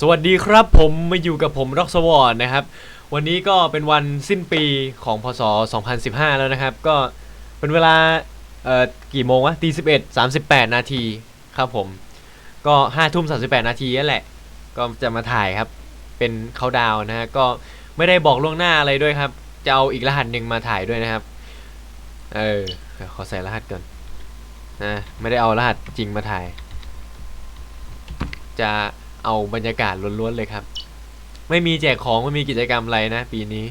สวัสดีครับผมมาอยู่กับผมร็อกสวอร์นะครับ วันนี้ก็เป็นวันสิ้นปีของพศ 2015 แล้วนะครับ ก็เป็นเวลาเอ่อกี่โมงวะตีสิบเอ็ดสามสิบแปดนาทีครับผม ก็ห้าทุ่มสามสิบแปดนาทีนั่นแหละ ก็จะมาถ่ายครับ เป็นเขาดาวนะฮะก็ไม่ได้บอกล่วงหน้าอะไรด้วยครับ จะเอาอีกรหัสหนึ่งมาถ่ายด้วยนะครับ เออขอใส่รหัสก่อนนะไม่ได้เอารหัสจริงมาถ่าย จะ เอาบรรยากาศล้วนๆเลยครับ ไม่มีแจกของไม่มีกิจกรรมอะไรนะ ปีนี้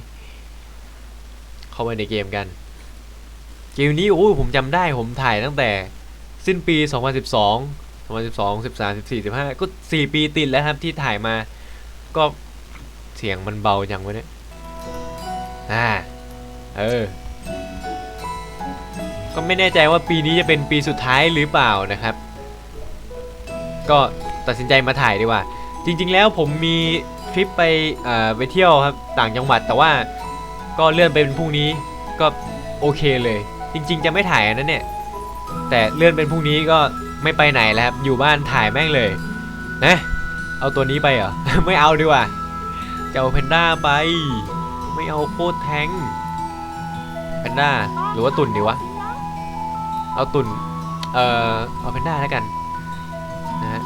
เข้าไปในเกมกัน เกมนี้โอ้ผมจำได้ผมถ่ายตั้งแต่สิ้นปี 2012 2012 13 14 15 ก็ 4 ปีติดแล้วครับที่ถ่ายมา ก็เสียงมันเบาจังวะเนี่ยอ่า เออ ก็ไม่แน่ใจว่าปีนี้จะเป็นปีสุดท้ายหรือเปล่านะครับ ก็ตัดสินใจมาถ่ายดีกว่า จริง ๆ แล้วผมมีทริปไปเอ่อไปเที่ยวครับต่างจังหวัดแต่ว่าก็เลื่อนไปเป็นพรุ่งนี้ก็โอเคเลย จริง ๆ จะไม่ถ่ายอันนั้นเนี่ยแต่เลื่อนเป็นพรุ่งนี้ก็ไม่ไปไหนแล้วครับอยู่บ้านถ่ายแม่งเลยนะเอาตัวนี้ไปเหรอ ไม่เอาดีกว่าจะเอาเพนด้าไป ไม่เอาโคตรแทงเพนด้าหรือว่าตุ่นดีวะเอาตุ่นเอ่อเอาเพนด้าแล้วกันนะฮะ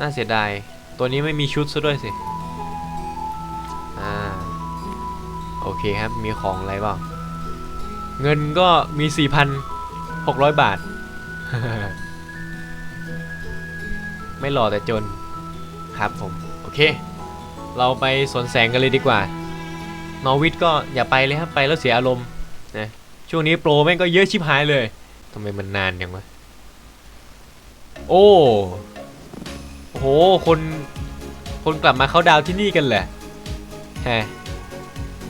น่าเสียดาย ตัวนี้ไม่มีชุดซะด้วยสิ อ่า โอเคครับ มีของอะไรบ้าง เงินก็มี 4,600 บาท ไม่หล่อแต่จน ครับผม โอเค เราไปสวนแสงกันเลยดีกว่า นอวิทก็อย่าไปเลยครับ ไปแล้วเสียอารมณ์นะช่วงนี้โปรแม่งก็เยอะชิบหายเลยทำไมมันนานอย่างวะ โอ้ โอ้โห คน คนกลับมาเขาดาวที่นี่กันเหรอแฮะ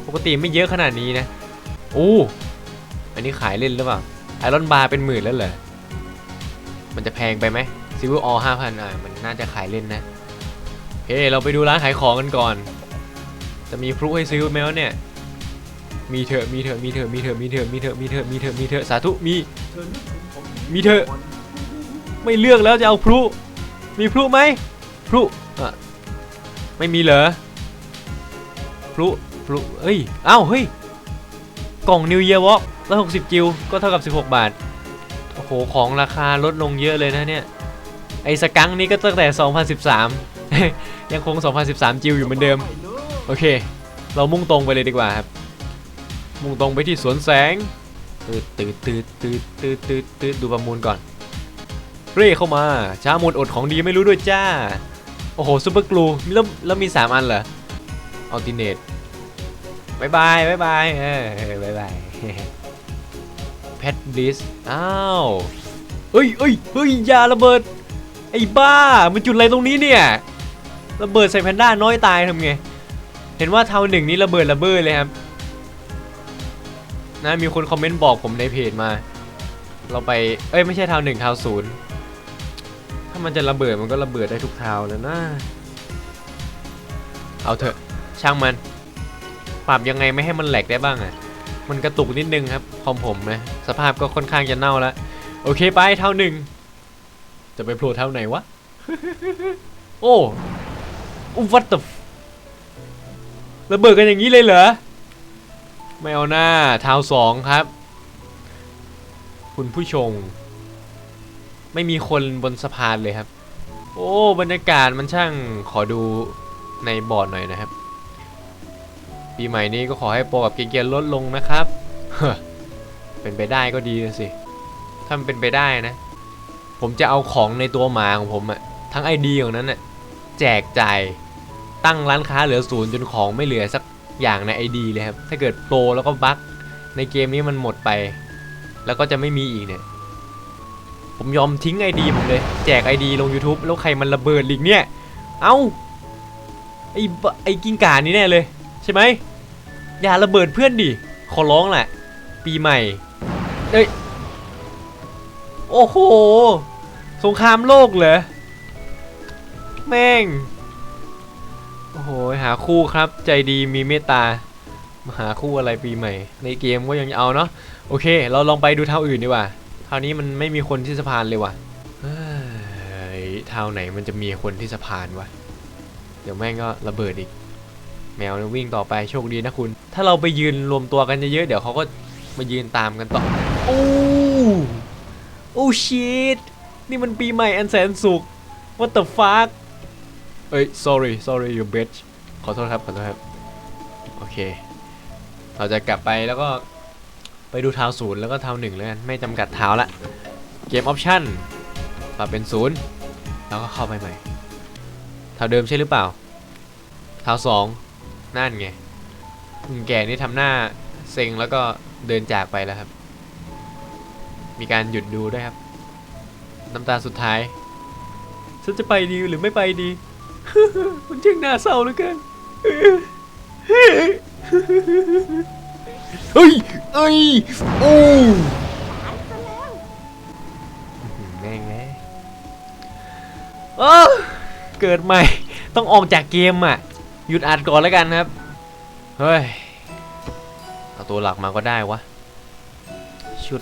ปกติไม่เยอะขนาดนี้นะโอ้อันนี้ขายเล่นหรือเปล่าไอรอนบาร์เป็นหมื่นแล้วเหรอ มันจะแพงไปไหมซิวอออห้าพันอะมันน่าจะขายเล่นนะเฮ้เราไปดูร้านขายของกันก่อน จะมีพลุให้ซื้อไหมวะเนี่ย มีเถอะ มีเถอะ มีเถอะ มีเถอะ มีเถอะ มีเถอะ มีเถอะ มีเถอะ มีเถอะ สาธุ มี มีเถอะ ไม่เลือกแล้วจะเอาพลุ มีพลุไหมพลุอะไม่มีเหรอพลุพลุเฮ้ยอ้าวเฮ้ยกล่อง New Year Walk ร้อยหกสิบจิวก็เท่ากับ 16 บาท โอ้โห ของราคาลดลงเยอะเลยนะเนี่ย ไอ้สกังค์นี่ก็ตั้งแต่ 2013 ยังคง 2013 จิวอยู่เหมือนเดิม โอเค เรามุ่งตรงไปเลยดีกว่าครับ มุ่งตรงไปที่สวนแสงตืดตืดตืดตืดตืดตืดตืดดูประมูลก่อน เร่เข้ามา ช้าหมดอดของดีไม่รู้ด้วยจ้า โอ้โหซูเปอร์กลูแล้วแล้วมี 3 อันเหรออัลติเนตบายบายบายบายเออบายบายแพทบลิสอ้าวเอ้ยเอ้ยเฮ้ยยาระเบิด ไอ้บ้า มันจุดอะไรตรงนี้เนี่ย ระเบิดใส่แพนด้าน้อยตายทำไง เห็นว่าเทาหนึ่งนี้ระเบิดระเบ้อเลยครับ นะมีคนคอมเมนต์บอกผมในเพจมา เราไป เอ้ยไม่ใช่เทาหนึ่งเทาศูนย์ ถ้ามันจะระเบิดมันก็ระเบิดได้ทุกเทาแล้วนะ เอาเถอะ ช่างมัน ปรับยังไงไม่ให้มันแหลกได้บ้างอะ่ะ มันกระตุกนิดนึงครับคอมผมนะสภาพก็ค่อนข้างจะเน่าแล้ว โอเคไปเท่าหนึ่ง จะไปโผล่เท่าไหนวะ โอ้อุวัตตระเบิดกันอย่างนี้เลยเหรอ ไม่เอาหน้าเท้าสองครับ คุณผู้ชม ไม่มีคนบนสะพานเลยครับ โอ้บรรยากาศมันช่างขอดูในบอร์ดหน่อยนะครับ ปีใหม่นี้ก็ขอให้โปรกับเกียร์ลดลงนะครับเป็นไปได้ก็ดีสิถ้ามันเป็นไปได้นะ ผมจะเอาของในตัวหมาของผมอะทั้ง ID ของนั้นอะแจกจ่ายตั้งร้านค้าเหลือศูนย์จนของไม่เหลือสักอย่างใน ID เลยครับ ถ้าเกิดโปรแล้วก็บั๊กในเกมนี้มันหมดไป แล้วก็จะไม่มีอีกเนี่ย ผมยอมทิ้ง ID ผมเลยแจก ID ลง YouTube แล้วใครมันระเบิดลิงเนี่ย เอ้าไอไอกิ้งก่านี่แน่เลย ใช่ไหมอย่าระเบิดเพื่อนดิขอร้องแหละ ปีใหม่เอ้ยโอ้โหสงครามโลกเหรอแม่งโอ้โหหาคู่ครับใจดีมีเมตตามาหาคู่อะไรปีใหม่ ในเกมก็ยังเอาเนาะโอเค เราลองไปดูเท่าอื่นดีกว่า เท่านี้มันไม่มีคนที่สะพานเลยว่ะเฮ้ยทาวไหนมันจะมีคนที่สะพานวะ เดี๋ยวแม่งก็ระเบิดอีก แมวเนี่ยวิ่งต่อไปโชคดีนะคุณ ถ้าเราไปยืนรวมตัวกันเยอะๆเดี๋ยวเขาก็มายืนตามกันต่อ โอ้โอ้ชิตนี่มันปีใหม่อันแสนสุข what the fuck เอ้ย sorry sorry you bitch ขอโทษครับ ขอโทษครับ โอเค เราจะกลับไปแล้วก็ ไปดูเท้าศูนย์แล้วก็เท้าหนึ่งแล้วกันไม่จำกัดเท้าละ เกมออปชั่นปรับเป็นศูนย์แล้วก็เข้าไปใหม่ เท้าเดิมใช่หรือเปล่า เท้าสองนั่นไงลุงแก่นี่ทำหน้าเซ็งแล้วก็เดินจากไปแล้วครับ มีการหยุดดูด้วยครับ น้ำตาสุดท้ายฉันจะไปดีหรือไม่ไปดี มันช่างน่าเศร้าเหลือเกิน เฮ้ยเอ้ยโอ้แม่งไงเออเกิดใหม่ ต้องออกจากเกมอะ หยุดอัดก่อนแล้วกันครับ เฮ้ย เอาตัวหลักมาก็ได้วะ ชุด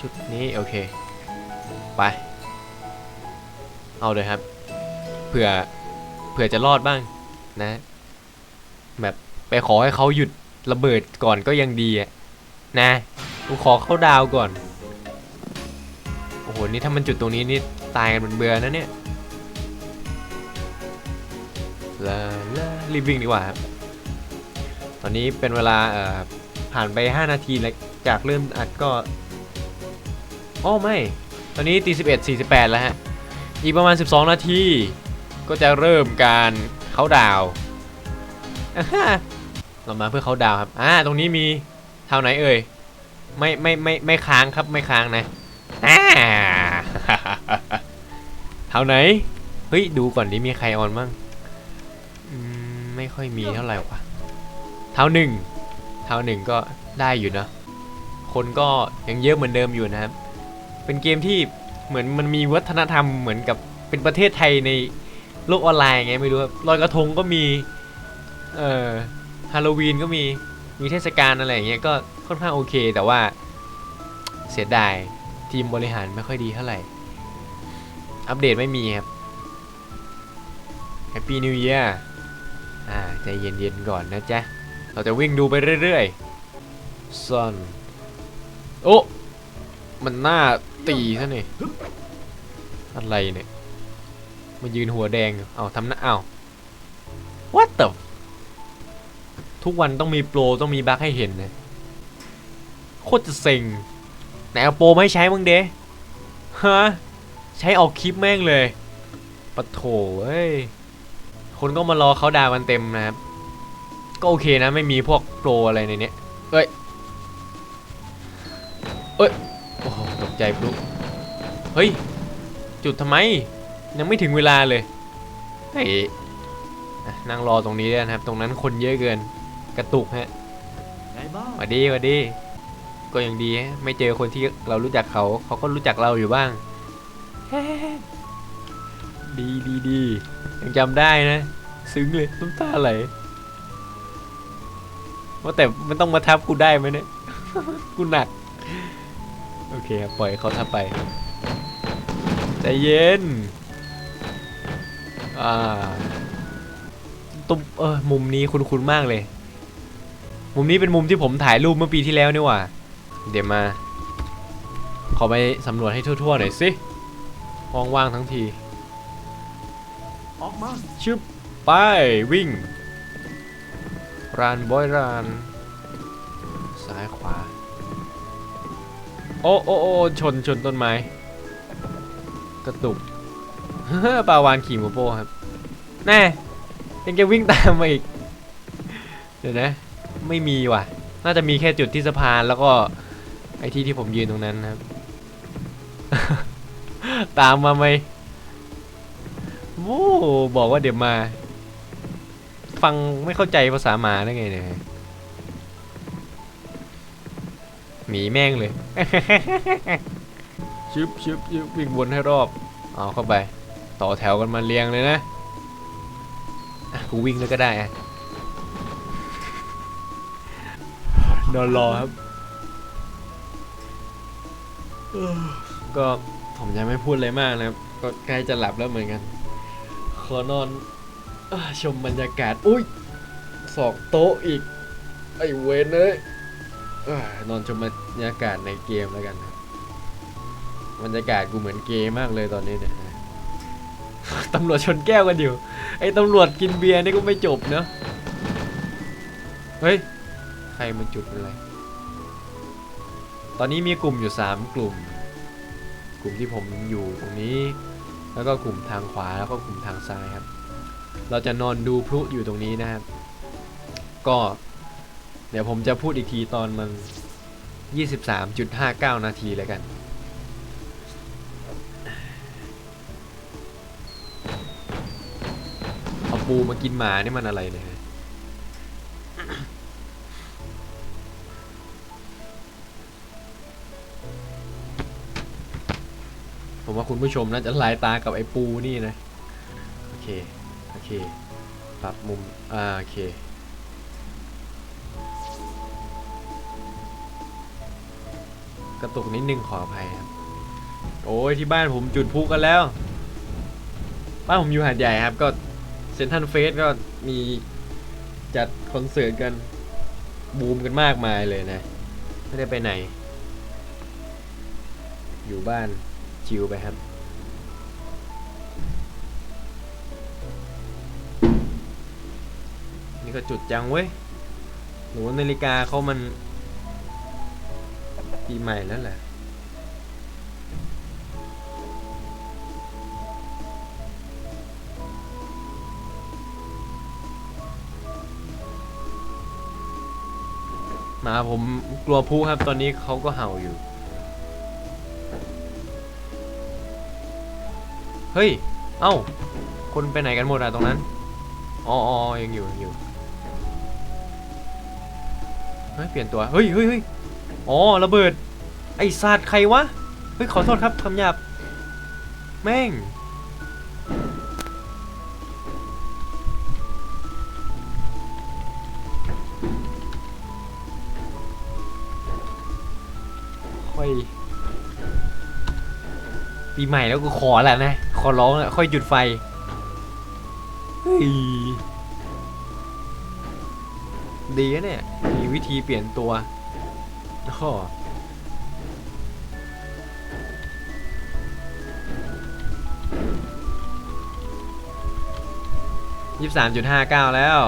ชุดนี้โอเค ไป เอาเลยครับ เผื่อ เผื่อจะรอดบ้างนะ แบบไปขอให้เขาหยุด ระเบิดก่อนก็ยังดีอะนะกูขอเข้าดาวก่อน โอ้โห นี่ถ้ามันจุดตรงนี้นี่ตายกันเป็นเบื่อนะเนี่ยลาลารีบวิ่งดีกว่าครับ ตอนนี้เป็นเวลาเอ่อผ่านไป 5 นาทีแล้วจากเริ่มอัดก็อ้อไม่ ตอนนี้ตี11 48 แล้วฮะ อีกประมาณ 12 นาที ก็จะเริ่มการเขาดาวอะ เรามาเพื่อเขาดาวครับ อ่า ตรงนี้มีเท่าไหนเอ่ย ไม่ไม่ไม่ไม่ค้างครับไม่ค้างนะอ่าเท่าไหน เฮ้ยดูก่อนดิมีใครออนบ้างอืมไม่ค่อยมีเท่าไหร่วะเท่าหนึ่งเท่าหนึ่งก็ได้อยู่นะ คนก็ยังเยอะเหมือนเดิมอยู่นะครับ เป็นเกมที่เหมือนมันมีวัฒนธรรมเหมือนกับเป็นประเทศไทยในโลกออนไลน์ไงไม่รู้ครับลอยกระทงก็มี เออ ฮาโลวีนก็มีมีเทศกาลอะไรอย่างเงี้ยก็ค่อนข้างโอเค แต่ว่าเสียดายทีมบริหารไม่ค่อยดีเท่าไหร่ อัปเดตไม่มีครับ Happy New Year อ่าใจเย็นๆก่อนนะจ๊ะ เราจะวิ่งดูไปเรื่อยๆ Sun โอ้มันหน้าตีซะนี่อะไรเนี่ยมายืนหัวแดง เอาทำหน้าเอา What the ทุกวันต้องมีโปรต้องมีบั๊กให้เห็นนะโคตรจะเซ็งไหนเอาโปรมาให้ใช้มึงเด้ฮะใช้ออกคลิปแม่งเลยปะโถเอ้ยคนก็มารอเขาดาวันเต็มนะครับ ก็โอเคนะไม่มีพวกโปรอะไรในเนี้ยเอ้ยเอ้ยโอ้ตกใจปลุกเฮ้ย จุดทำไม ยังไม่ถึงเวลาเลยเฮ้ยอ่นั่งรอตรงนี้ได้นะครับ ตรงนั้นคนเยอะเกิน กระตุกฮะไงบ้างหวัดดีหวัดดี ก็ยังดีฮะไม่เจอคนที่เรารู้จักเขา เขาก็รู้จักเราอยู่บ้าง ดีดีดียังจำได้นะ ซึ้งเลยน้ำตาไหลว่าแต่มันต้องมาทับกูได้ไหมเนี่ย กูหนัก โอเคครับปล่อยเขาทับไปใจเย็น อ่าตุ้มเออมุมนี้คุ้นๆมากเลย มุมนี้เป็นมุมที่ผมถ่ายรูปเมื่อปีที่แล้วนี่หว่า เดี๋ยวมา ขอไปสำรวจให้ทั่วๆหน่อยสิห้องว่างทั้งที ออกมาชึบไปวิ่งรันบอยรันซ้ายขวา โอ้โอ้โอ้ชนชนต้นไม้ กระตุก ปลาวานขี่โมโปครับ แน่ยังจะวิ่งตามมาอีก เดี๋ยวนะ ไม่มีว่ะ น่าจะมีแค่จุดที่สะพานแล้วก็ไอที่ที่ผมยืนตรงนั้นครับ ตามมาไหมโอ้บอกว่าเดี๋ยวมา ฟังไม่เข้าใจภาษาหมาได้ไงเนี่ยหมีแม่งเลยชึบชึบชึบวิ่งวนให้รอบ เอาเข้าไป ต่อแถวกันมาเรียงเลยนะกูวิ่งเลยก็ได้อะ นอนรอครับก็ผมยังไม่พูดอะไรมากนะครับ ก็ใกล้จะหลับแล้วเหมือนกัน ขอนอนชมบรรยากาศ อุ้ยสองโต๊ะอีก ไอ้เวนเลยนอนชมบรรยากาศในเกมแล้วกันครับบรรยากาศกูเหมือนเกมมากเลยตอนนี้เนี่ยตำรวจชนแก้วกันอยู่ ไอ้ตำรวจกินเบียร์นี่ก็ไม่จบเนอะเฮ้ย มันจุดอะไร ตอนนี้มีกลุ่มอยู่ 3 กลุ่ม กลุ่มที่ผมอยู่ตรงนี้ แล้วก็กลุ่มทางขวาแล้วก็กลุ่มทางซ้ายครับ เราจะนอนดูพลุอยู่ตรงนี้นะครับ ก็เดี๋ยวผมจะพูดอีกทีตอนมัน 23.59 นาทีแล้วกันเอาปูมากินหมานี่มันอะไรเนี่ย คุณผู้ชมน่าจะลายตากับไอ้ปูนี่นะ โอเค โอเค ปรับมุม อ่า โอเค กระตุกนิดนึงขออภัยครับ โอ้ยที่บ้านผมจุดพลุกันแล้ว บ้านผมอยู่หาดใหญ่ครับ ก็เซนทันเฟสก็มีจัดคอนเสิร์ตกัน บูมกันมากมายเลยนะ ไม่ได้ไปไหน อยู่บ้าน ชิลไปครับ นี่ก็จุดจังเว้ยหนูนาฬิกาเขามัน ปีใหม่แล้วแหละมาผมกลัวผู้ครับตอนนี้เขาก็เห่าอยู่ เฮ้ย เอ้า คนไปไหนกันหมดอะตรงนั้น อ๋ออ๋ยังอยู่ยังอยู่ เฮ้ย เปลี่ยนตัว เฮ้ยเฮ้ยเฮ้ยอ๋อ ระเบิด ไอ้สัตว์ใครวะ เฮ้ย ขอโทษครับคำหยาบ แม่ง ใหม่แล้วก็ขอแหละนะ ขอร้องแหละค่อยจุดไฟเฮ้ยดีนะเนี่ย มีวิธีเปลี่ยนตัวอ้อยี่สามจุดห้าเก้าแล้ว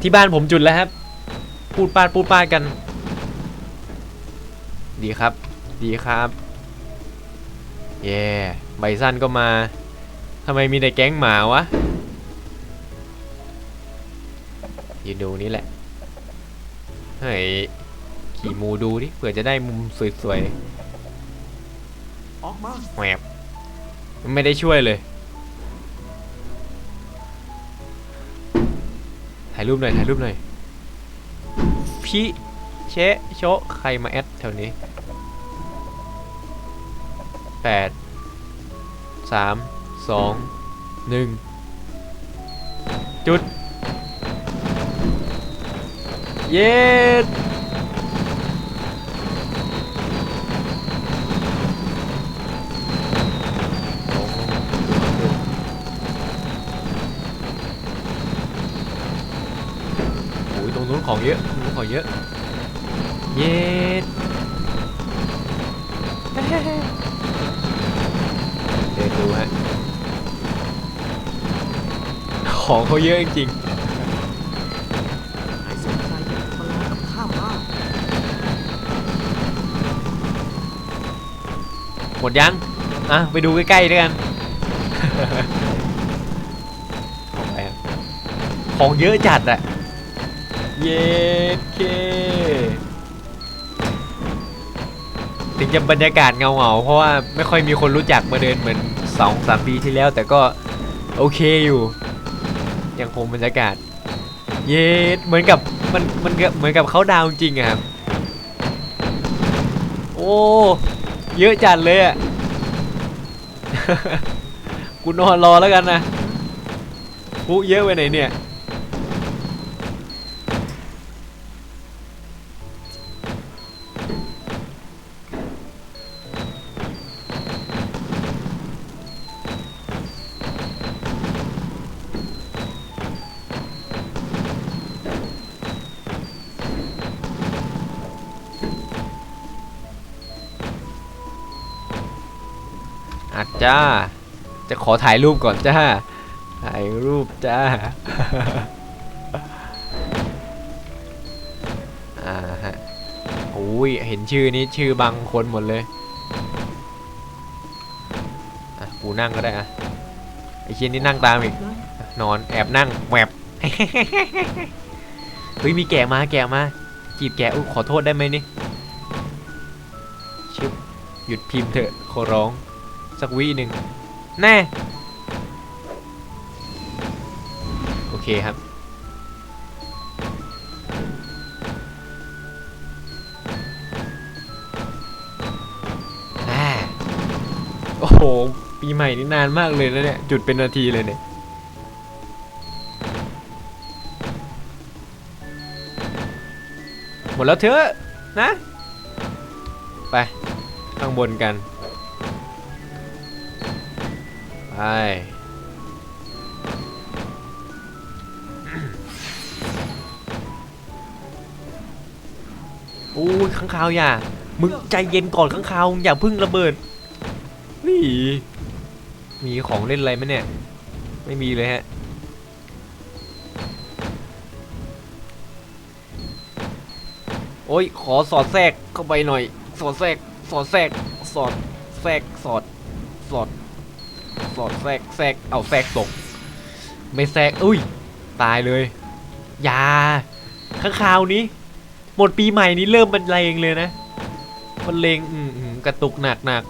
ที่บ้านผมจุดแล้วครับ พูดปาดพูดปาดกัน ดีครับ ดีครับเย่ไบซันก็มาทำไมมีแต่แก๊งหมาวะยืนดูนี่แหละเฮ้ยขี่มูดูดิเผื่อจะได้มุมสวยออกมาๆแหวบไม่ได้ช่วยเลยถ่ายรูปหน่อยถ่ายรูปหน่อย พี่เชะโชใครมาแอดแถวนี้แปดสามสองหนึ่งจุด เย็ดโอ้ยตรงนู้นของเยอะ ของเยอะ เย็ดเดี๋ยวดูฮะ ของเขาเยอะจริงใครสนใจอยากมาลองกับข้าบ้างๆหมดยัง อะ ไปดูใกล้ๆด้วยกัน ของไปครับของเยอะจัดอะเย็ด เค ถึงจะบรรยากาศเงาเงาๆ เพราะว่าไม่ค่อยมีคนรู้จักมาเดินเหมือนสองสามปีที่แล้ว แต่ก็โอเคอยู่ ยังคงบรรยากาศ เย็ดเหมือนกับมันมันเหมือนกับเขาดาวจริงอะครับ โอ้เยอะจัดเลยอะกูนอนรอแล้วกันนะผู้เยอะไปไหนเนี่ย จ้า จะขอถ่ายรูปก่อนจ้า ถ่ายรูปจ้า อ่าฮะโอ้ย เห็นชื่อนี้ชื่อบางคนหมดเลย อะ กูนั่งก็ได้อะ ไอ้เชียนี่นั่งตามอีก นอนแอบนั่งแหวบเฮ้ย มีแกะมาแกะมา จีบแกะอุ๊ยขอโทษได้ไหมนี่ชิบหยุดพิมพ์เถอะขอร้อง สักวิหนึ่งแน่ โอเคครับอ่โอ้โห ปีใหม่นี่นานมากเลยนะเนี่ย จุดเป็นนาทีเลยเนี่ยหมดแล้วเถอะนะ ไป ข้างบนกัน ไปอู้ยข้างคาวอย่า มึงใจเย็นก่อนข้างคาวอย่าพึ่งระเบิด นี่ มีของเล่นอะไรไหมเนี่ย ไม่มีเลยฮะ โอ้ย ขอสอดแทรกเข้าไปหน่อย สอดแทรก สอดแทรก สอดแทรก สอด สอด สอดแทรกแทรกเอาแทรกตก ไม่แทรกอุ้ย ตายเลยอยาข้างคาวนี้ หมดปีใหม่นี้เริ่มบรรเลงเลยนะบรรเลงอืมอืมกระตุกหนักหนัก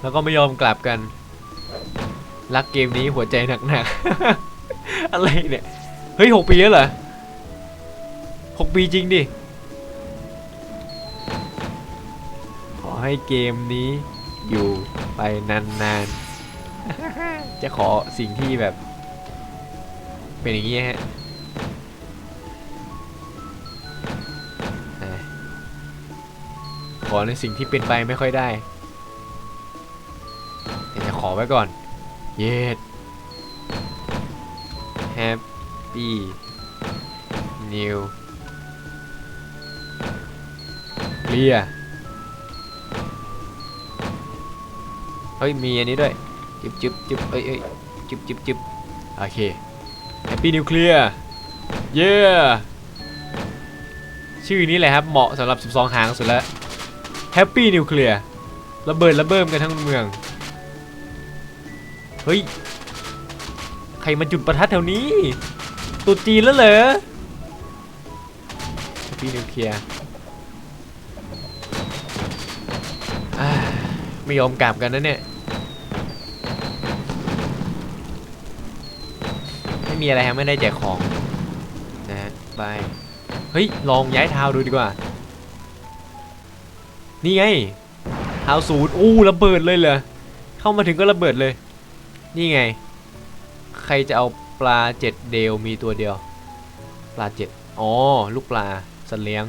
แล้วก็ไม่ยอมกลับกัน รักเกมนี้หัวใจหนักหนักอะไรเนี่ย เฮ้ยหกปีแล้วเหรอหกปีจริงดิ ขอให้เกมนี้ อยู่ไปนานๆ จะขอสิ่งที่แบบ เป็นอย่างนี้ฮะขอในสิ่งที่เป็นไปไม่ค่อยได้ แต่จะขอไว้ก่อน เย็ด Happy New Year เเฮ้ยมีอันนี้ด้วยจึบจึบจึบเอ้ยเอ้ยจึบจึบจึบโอเค Happy New Year เย้ชื่อนี้แหละครับเหมาะสำหรับ 12 หางสุดแล้ว Happy Nuclear ระเบิดระเบิมกันทั้งเมืองเฮ้ยใครมาจุดประทัดแถวนี้ตุจีนแล้วเหรอ Happy Nuclear อ่า ไม่ยอมกลับกันนะเนี่ย ไม่มีอะไรครับไม่ได้แจกของนะฮะบายเฮ้ย ลองย้ายเท้าดูดีกว่า นี่ไงเท้าศูนย์อู้ระเบิดเลยเหรอ เข้ามาถึงก็ระเบิดเลย นี่ไง ใครจะเอาปลาเจ็ดเดลมีตัวเดียว ปลาเจ็ดอ๋อ ลูกปลาสัตว์เลี้ยง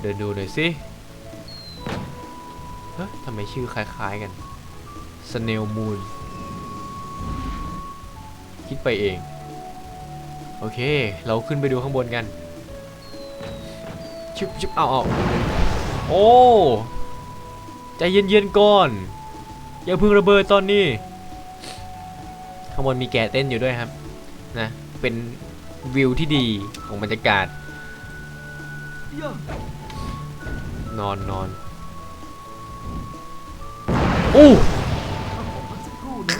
เดินดูหน่อยสิ ฮ้ยทำไมชื่อคล้ายๆกัน Snail Moon คิดไปเอง โอเค เราขึ้นไปดูข้างบนกัน ชิบชิบเอาเอาโอ้ใจเย็นๆก่อน อย่าเพึ่งระเบิดตอนนี้ ข้างบนมีแกะเต้นอยู่ด้วยครับ นะ เป็นวิวที่ดีของบรรยากาศ นอนนอน อู้เอาของมาสักครู่นะ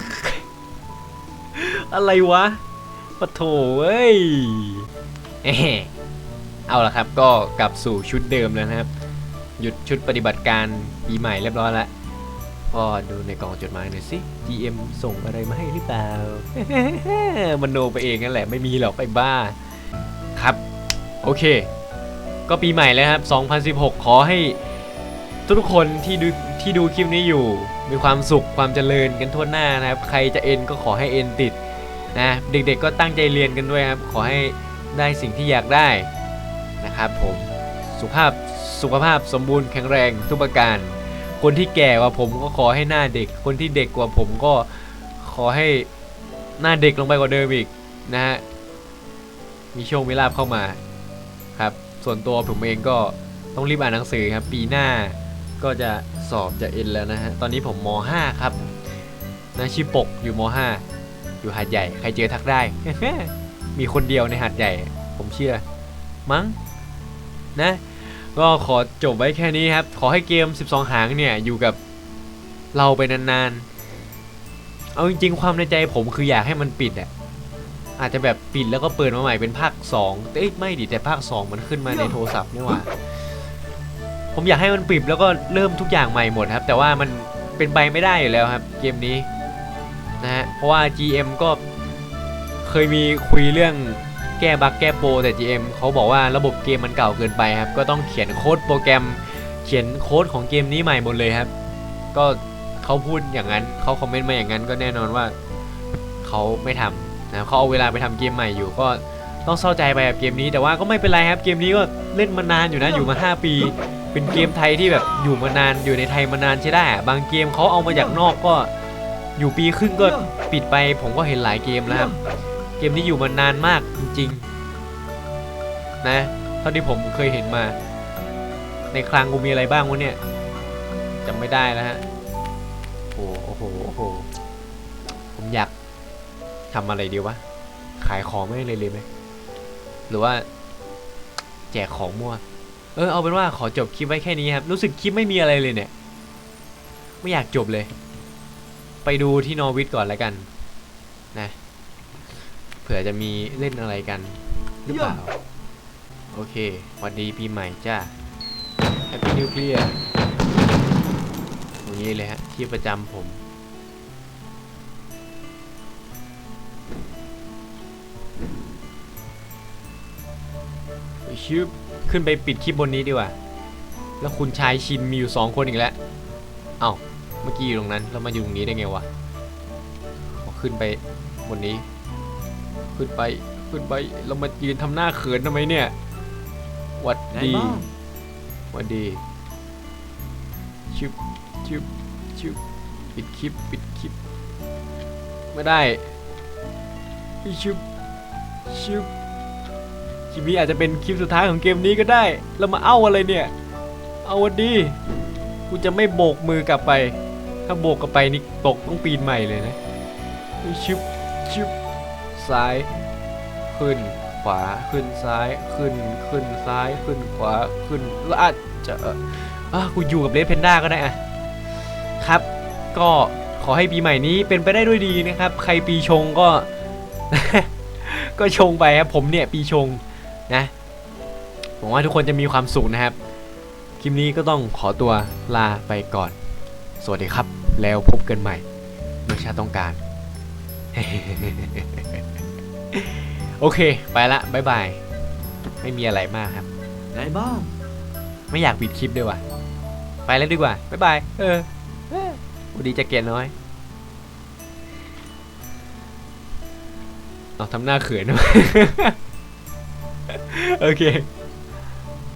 อะไรวะปะโถเว้ยเอ้เอาละครับก็กลับสู่ชุดเดิมแล้วนะครับ หยุดชุดปฏิบัติการปีใหม่เรียบร้อยแล้วก็ดูในกล่องจดหมายหน่อยสิ GM ส่งอะไรมาให้หรือเปล่า มันโนไปเองนั่นแหละไม่มีหรอกไอ้บ้า ครับ โอเค ก็ปีใหม่แล้วครับ 2016 ขอให้ ทุกคนที่ดูที่ดูคลิปนี้อยู่ มีความสุขความเจริญกันทั่วหน้านะครับ ใครจะเอ็นก็ขอให้เอ็นติดนะเด็กๆก็ตั้งใจเรียนกันด้วยครับ ขอให้ได้สิ่งที่อยากได้นะครับผมสุขภาพสุขภาพสมบูรณ์แข็งแรงทุกประการ คนที่แก่กว่าผมก็ขอให้หน้าเด็ก คนที่เด็กกว่าผมก็ขอให้หน้าเด็กลงไปกว่าเดิมอีกนะฮะมีโชคมีลาบเข้ามาครับ ส่วนตัวผมเองก็ต้องรีบอ่านหนังสือครับ ปีหน้า ก็จะสอบจะเอ็นแล้วนะฮะ ตอนนี้ผมม .5 ครับนะชื่อปกอยู่ม .5 อยู่หาดใหญ่ ใครเจอทักได้ มีคนเดียวในหาดใหญ่ ผมเชื่อ มั้ง นะ ก็ขอจบไว้แค่นี้ครับ ขอให้เกม 12 หางเนี่ย อยู่กับเราไปนานๆ เอาจริงๆ ความในใจผมคืออยากให้มันปิดอะอาจจะแบบปิดแล้วก็เปิดมาใหม่เป็นภาค2เอ้ยไม่ดิแต่ภาค 2 มันขึ้นมาในโทรศัพท์นี่หว่า ผมอยากให้มันปิดแล้วก็เริ่มทุกอย่างใหม่หมดครับ แต่ว่ามันเป็นไปไม่ได้อยู่แล้วครับ เกมนี้นะฮะเพราะว่า GM ก็เคยมีคุยเรื่องแก้บั๊กแก้โปรแต่ GM เขาบอกว่าระบบเกมมันเก่าเกินไปครับ ก็ต้องเขียนโค้ดโปรแกรม เขียนโค้ดของเกมนี้ใหม่หมดเลยครับ ก็เขาพูดอย่างนั้นเขาคอมเมนต์มาอย่างนั้นก็แน่นอนว่าเขาไม่ทำนะเขาเอาเวลาไปทำเกมใหม่อยู่ก็ต้องเศร้าใจไปกับเกมนี้แต่ว่าก็ไม่เป็นไรครับเกมนี้ก็เล่นมานานอยู่นะอยู่มา 5 ปี เป็นเกมไทยที่แบบอยู่มานานอยู่ในไทยมานานใช่ได้อะบางเกมเขาเอามาจากนอกก็อยู่ปีครึ่งก็ปิดไปผมก็เห็นหลายเกมแล้วครับ เกมนี้อยู่มานานมากจริงๆ นะเท่าที่ผมเคยเห็นมา ในคลังกูมีอะไรบ้างวะเนี่ยจำไม่ได้แล้วฮะโอ้โอ้โหโอ้โหผมอยากทำอะไรดีวะขายของไม่เลยเลยไหมหรือว่า แจกของมั่ว เออเอาเป็นว่าขอจบคลิปไว้แค่นี้ครับ รู้สึกคลิปไม่มีอะไรเลยเนี่ย ไม่อยากจบเลย ไปดูที่นอร์วิทก่อนแล้วกัน นะ เผื่อจะมีเล่นอะไรกัน หรือเปล่า โอเควันดีปีใหม่จ้าแฮปปี้นิวเคลียร์ตรงนี้เลยฮะ ที่ประจำผมชิบ ขึ้นไปปิดคลิปบนนี้ดีกว่า แล้วคุณชายชินมีอยู่สองคนอีกแล้ว เอ้า เมื่อกี้อยู่ตรงนั้นแล้วมาอยู่ตรงนี้ได้ไงวะขอขึ้นไปบนนี้ ขึ้นไป ขึ้นไป เรามายืนทำหน้าเขินทำไมเนี่ยหวัดไงดีบ้างหวัดดี ชิบชิบชิบปิดคลิป ปิดคลิป ไม่ได้ ชิบชิบ คลิปนี้อาจจะเป็นคลิปสุดท้ายของเกมนี้ก็ได้แล้วมาเอาอะไรเนี่ย เอาวันดีกูจะไม่โบกมือกลับไป ถ้าโบกกลับไปนี่ตกต้องปีนใหม่เลยนะชิบชิบซ้าย ขึ้นขวาขึ้นซ้ายขึ้นขึ้นซ้ายขึ้นขวาขึ้นแล้วอาจจะอะกูอยู่กับเลดเพนด้าก็ได้อะครับ ก็ขอให้ปีใหม่นี้เป็นไปได้ด้วยดีนะครับ ใครปีชงก็ ก็ชงไปครับผมเนี่ยปีชง นะหวังว่าทุกคนจะมีความสุขนะครับ คลิปนี้ก็ต้องขอตัวลาไปก่อน สวัสดีครับ แล้วพบกันใหม่เมื่อชาติต้องการ โอเค ไปละบ๊ายบาย ไม่มีอะไรมากครับ ไงบ้างไม่อยากปิดคลิปด้วยว่ะ ไปแล้วดีกว่าบ๊ายบาย เออเออสวัสดีจะเกียนน้อย เอาทำหน้าเขินโอเค